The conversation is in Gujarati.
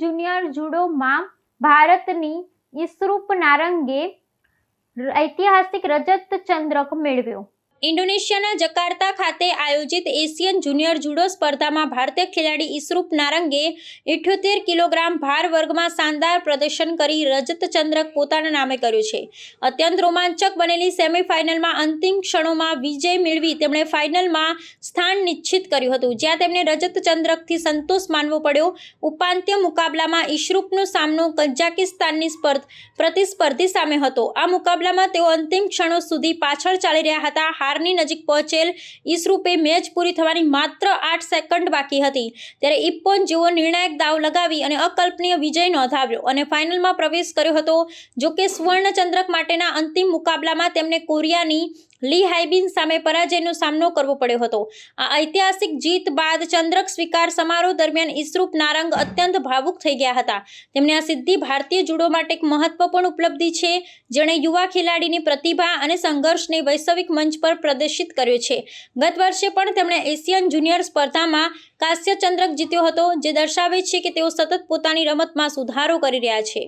જુનિયર જુડોમાં ભારતની ઈસરૂપ નારંગે ઐતિહાસિક રજત ચંદ્રક મેળવ્યો. ઇન્ડોનેશિયાના જકાર્તા ખાતે આયોજિત એશિયન જુનિયર જુડો સ્પર્ધામાં ભારતીય ખેલાડી ઈસરૂપ નારંગે ઇઠ્યોતેર કિલોગ્રામ ભાર વર્ગમાં શાનદાર પ્રદર્શન કરી રજત ચંદ્રક પોતાના નામે કર્યું છે. અત્યંત રોમાંચક બનેલી સેમીફાઇનલમાં અંતિમ ક્ષણોમાં વિજય મેળવી તેમણે ફાઇનલમાં સ્થાન નિશ્ચિત કર્યું હતું, જ્યાં તેમને રજત ચંદ્રકથી સંતોષ માનવો પડ્યો. ઉપાંત્ય મુકાબલામાં ઈશરૂપનો સામનો કઝાકિસ્તાનની સ્પર્ધ, પ્રતિસ્પર્ધી સામે હતો. આ મુકાબલામાં તેઓ અંતિમ ક્ષણો સુધી પાછળ ચાલી રહ્યા હતા. હારની નજીક પહોંચેલ ઈસરૂપે મેચ પૂરી થવાની માત્ર આઠ સેકન્ડ બાકી હતી. ત્યારે ઇપ્પોન જેવો નિર્ણાયક દાવ લગાવી અને અકલ્પનીય વિજય નોંધાવ્યો અને ફાઇનલમાં પ્રવેશ કર્યો હતો, જોકે સ્વર્ણચંદ્રક માટેના અંતિમ મુકાબલામાં તેમને કોરિયાની લી હાઇબિન સામે પરાજયનો સામનો કરવો પડ્યો હતો. આ ઐતિહાસિક જીત બાદ ચંદ્રક સ્વીકાર સમારોહ દરમિયાન ઈસરૂપ નારંગ અત્યંત ભાવુક થઈ ગયા હતા. તેમણે આ સિદ્ધિ ભારતીય જુડો માટે એક મહત્વપૂર્ણ ઉપલબ્ધિ છે, જેણે યુવા ખેલાડીની પ્રતિભા અને સંઘર્ષને વૈશ્વિક મંચ પર પ્રદર્શિત કર્યો છે. ગત વર્ષે પણ તેમણે એશિયન જુનિયર સ્પર્ધામાં કાંસ્ય ચંદ્રક જીત્યો હતો, જે દર્શાવે છે કે તેઓ સતત પોતાની રમતમાં સુધારો કરી રહ્યા છે.